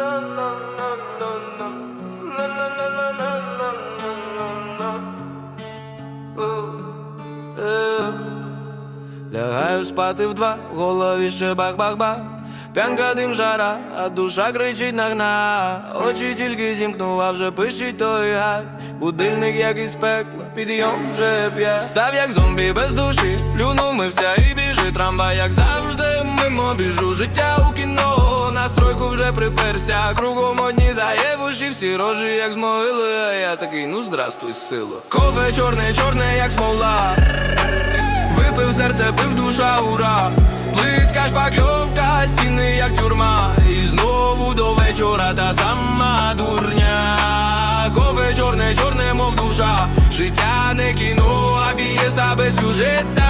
Е, лягаю спати вдва, в голові ще бах-бах-бах. П'янка дим жара, а душа кричить нагна, очі тільки зімкнула, вже пишіть той гай. Будильник, як із пекла, підйом вже п'ять. Став, як зомбі без душі, плюнув мився і біжить Трамвай, як завжди, мимо біжу. Життя у кіно приперся Кругом одні заєвуші, всі рожі, як з А я такий, ну здравствуй, сило Кофе чорне, чорне, як смола. Випив серце, пив душа, ура. Плитка, шпакльовка, стіни, як тюрма. І знову до вечора та сама дурня. Кофе чорне, чорне, мов душа. Життя не кіно, а фієста без сюжета